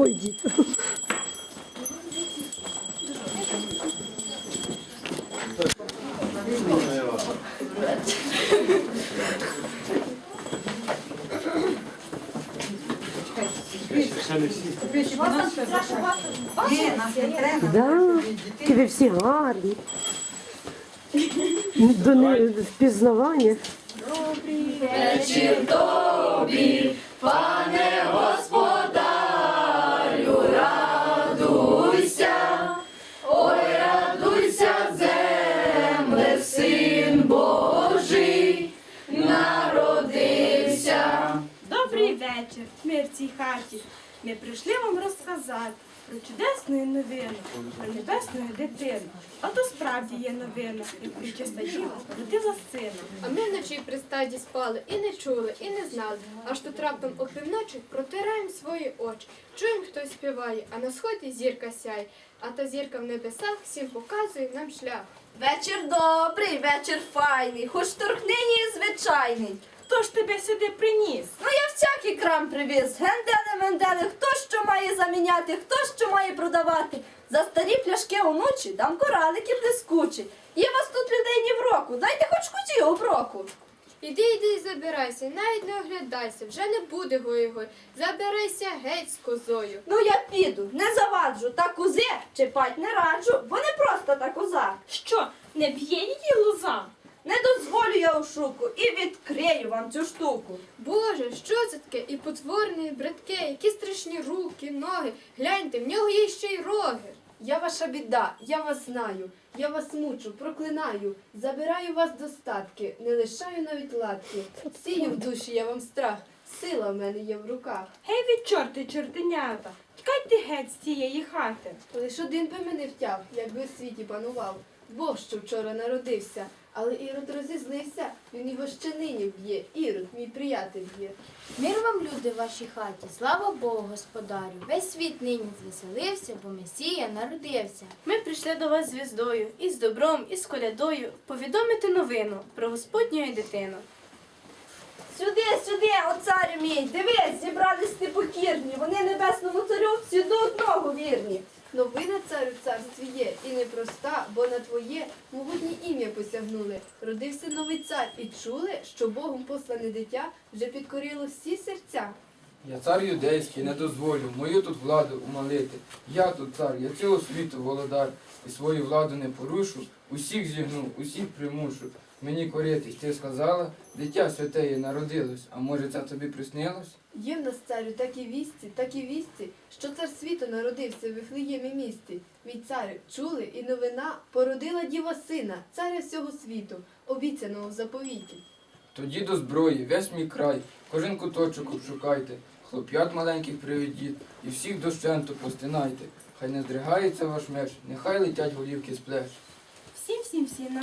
Ой, дід. Да, тебе всі гарні. До впізнавання. Добрий Ми прийшли вам розказати про чудесну новину, про небесну дитину. А то справді є новина, як причиста діва родила сина. А ми вночі при стаді спали і не чули, і не знали. Аж тут раптом опівночі протираємо свої очі. Чуємо, хтось співає, а на сході зірка сяє. А та зірка в небесах всім показує нам шлях. Вечір добрий, вечір файний, хоч торкнині звичайний. Хто ж тебе сюди приніс? Ну крам привіз. Гендели, мендели, хто що має заміняти, хто що має продавати. За старі пляшки онучі дам коралики блискучі. Є вас тут людей ні в року, дайте хоч куті оброку. Іди, іди і забирайся, навіть не оглядайся, вже не буде гой-гой. Забирайся геть з козою. Ну я піду, не заваджу, та кузи чіпать не раджу, бо не просто та коза. Що, не б'є її лоза? Не дозволю я у шуку і відкрию вам цю штуку. Боже, що це таке? І потворне, і бридке, які страшні руки, ноги. Гляньте, в нього є ще й роги. Я ваша біда, я вас знаю, я вас мучу, проклинаю, забираю вас достатки, не лишаю навіть латки. Сію в душі я вам страх, сила в мене є в руках. Гей від чорти, чортенята, тікайте геть з цієї хати. Лиш один би мене втяв, якби в світі панував. Бог, що вчора народився, але Ірод розізлився, він його ще нині б'є. Ірод, мій приятель б'є. Мир вам, люди, в вашій хаті, слава Богу, господарю. Весь світ нині звеселився, бо Месія народився. Ми прийшли до вас звіздою, і з добром, і з колядою, повідомити новину про Господню дитину. Сюди, сюди, о царю мій, дивись, зібрались ти покірні, вони небесному царю всі до одного вірні. Новина царю царстві є, і непроста, бо на твоє могутнє ім'я посягнули. Родився новий цар, і чули, що Богом послане дитя вже підкорило всі серця. Я цар юдейський, не дозволю мою тут владу умалити. Я тут цар, я цього світу володар, і свою владу не порушу, усіх зігну, усіх примушу. Мені коритись, ти сказала, дитя святеє народилось, а може це тобі приснилось? Є в нас царю такі вісті, такі вісті, що цар світу народився в Вифлеємі місті. Мій царю, чули, і новина породила діва сина, царя всього світу, обіцяного в заповіті. Тоді до зброї, весь мій край, кожен куточок обшукайте, хлоп'ят маленьких приведіть, і всіх дощенту постинайте. Хай не здригається ваш меч, нехай летять голівки з плеч. Всім, всім, всім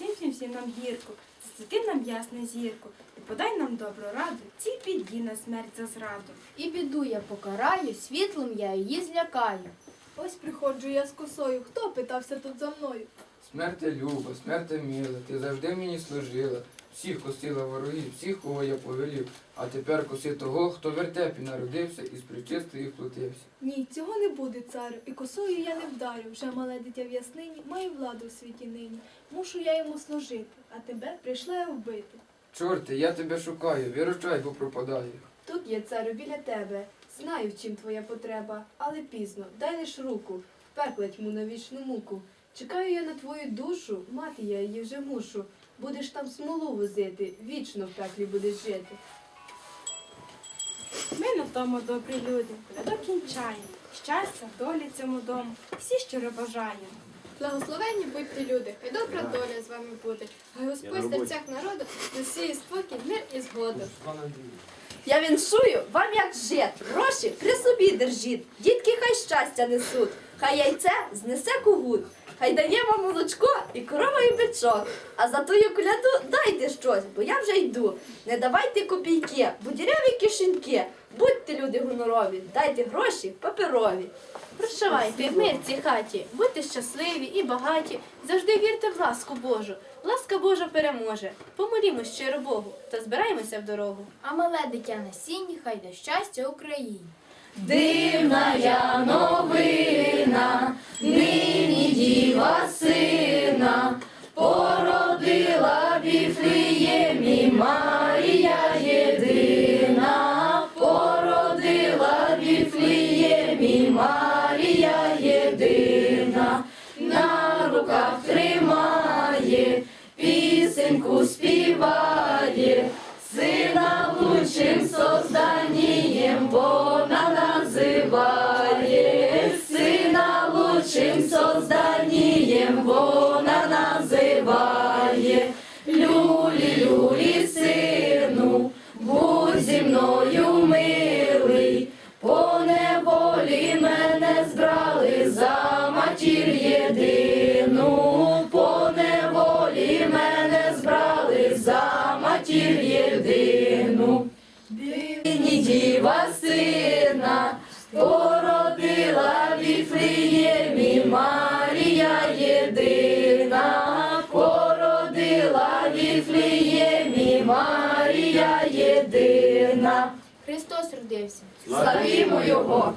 всім, всім, всім нам гірко, засвіти нам ясне зірку, і подай нам добру раду, цій біді на смерть за зраду. І біду я покараю, світлом я її злякаю. Ось приходжу я з косою. Хто питався тут за мною? Смерте люба, смерть мила, ти завжди мені служила, всіх косила ворогів, всіх, кого я повелів, а тепер коси того, хто в вертепі народився і з причистої вплотився. Ні, цього не буде, царю, і косою я не вдарю. Вже мале дитя в яснині має владу у світі нині. Мушу я йому служити, а тебе прийшла я вбити. Чорте, я тебе шукаю, виручай, бо пропадаю. Тут є царю біля тебе. Знаю, в чим твоя потреба, але пізно, дай лиш руку, в пекла тьму на вічну муку. Чекаю я на твою душу, мати я її вже мушу. Будеш там смолу возити, вічно в пеклі будеш жити. Ми на тому добрі люди, колядок кінчаємо, щастя, долі цьому дому, всі щиро бажаємо. Благословенні будьте люди, хай добра доля з вами буде. Хай Господь в серцях народу насіє спокій, мир і згоду. Я віншую вам як жит, гроші при собі держіть, дітки хай щастя несуть, хай яйце знесе кугут, хай дає вам молочко і корова і бичок. А за тую коляду дайте щось, бо я вже йду. Не давайте копійки, бо діряві кишеньки. Будьте люди гонорові, дайте гроші паперові. Прощавайте, мир цій хаті, будьте щасливі і багаті, завжди вірте в ласку Божу. Ласка Божа переможе. Помолімо щиро Богу та збираємося в дорогу. А мале дитя на сіні, хай до щастя Україні. дивна я новина, нині діва сина, зі мною милий, по неволі мене збрали за матір єдину, по неволі мене збрали за матір єдину. Нині діва сина породила Віфліємі Марія єдина, Славімо Його!